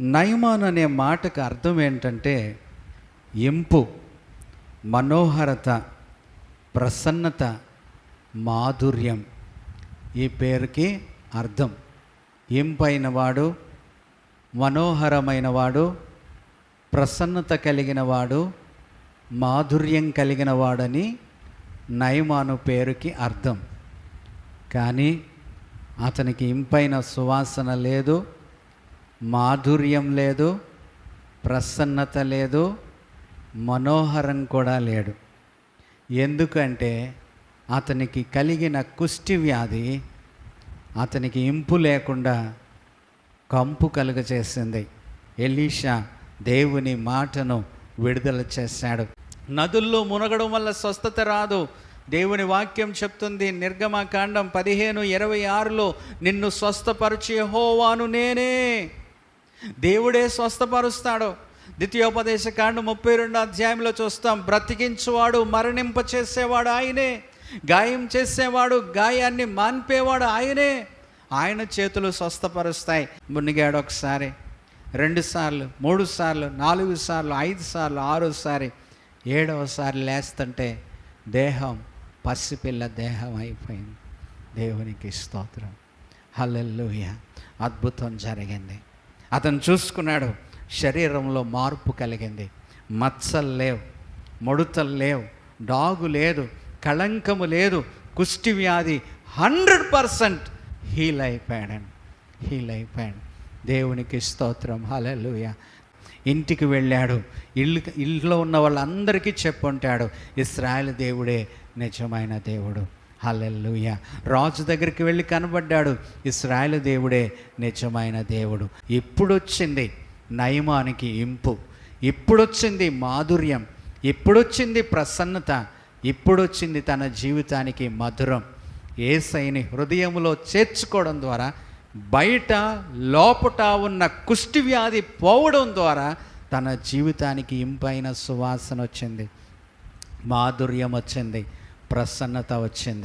నయమాన్ అనే మాటకు అర్థం ఏంటంటే ఇంపు మనోహరత ప్రసన్నత మాధుర్యం. ఈ పేరుకి అర్థం. ఎంపైన వాడు మనోహరమైన వాడు ప్రసన్నత కలిగిన వాడు మాధుర్యం కలిగిన వాడని నయమాను పేరుకి అర్థం. కానీ అతనికి ఇంపైన సువాసన లేదు. మాధుర్యం లేదు ప్రసన్నత లేదు మనోహరం కూడా లేడు. ఎందుకంటే అతనికి కలిగిన కుష్టి వ్యాధి అతనికి ఇంపు లేకుండా కంపు కలుగచేసింది ఎలీషా దేవుని మాటను విడుదల చేశాడు. నదుల్లో మునగడం వల్ల స్వస్థత రాదు. దేవుని వాక్యం చెప్తుంది నిర్గమకాండం పదిహేను ఇరవై ఆరులో నిన్ను స్వస్థపరిచే హోవాను నేనే. దేవుడే స్వస్థపరుస్తాడు. ద్వితీయోపదేశ కాండ ముప్పై రెండు అధ్యాయంలో చూస్తాం. బ్రతికించువాడు మరణింప చేసేవాడు ఆయనే. గాయం చేసేవాడు గాయాన్ని మాన్పేవాడు ఆయనే. ఆయన చేతులు స్వస్థపరుస్తాయి. మునిగాడు ఒకసారి రెండు సార్లు మూడు సార్లు నాలుగు సార్లు ఐదు సార్లు ఆరోసారి ఏడవసారి లేస్తుంటే దేహం పసిపిల్ల దేహం అయిపోయింది. దేవునికి స్తోత్రం. హల్లెలూయ. అద్భుతం జరిగింది. అతను చూసుకున్నాడు శరీరంలో మార్పు కలిగింది. మచ్చలు లేవు మడుతలు లేవు డాగు లేదు కళంకము లేదు కుష్టి వ్యాధి హండ్రెడ్ పర్సెంట్ హీల్ అయిపోయాడండి హీల్ అయిపోయాడు. దేవునికి స్తోత్రం హలలుయ ఇంటికి వెళ్ళాడు ఇల్లు ఇంట్లో ఉన్న వాళ్ళందరికీ చెప్పుంటాడు ఇస్రాయల్ దేవుడే నిజమైన దేవుడు. హలెల్లుయ. రాజు దగ్గరికి వెళ్ళి కనబడ్డాడు. ఇస్రాయలు దేవుడే నిజమైన దేవుడు. ఇప్పుడొచ్చింది నయమానికి ఇంపు. ఇప్పుడొచ్చింది మాధుర్యం. ఇప్పుడొచ్చింది ప్రసన్నత. ఇప్పుడొచ్చింది తన జీవితానికి మధురం. ఏసైని హృదయంలో చేర్చుకోవడం ద్వారా బయట లోపట ఉన్న కుష్టి వ్యాధి పోవడం ద్వారా తన జీవితానికి ఇంపైన సువాసన వచ్చింది మాధుర్యం వచ్చింది ప్రసన్నత వచ్చింది.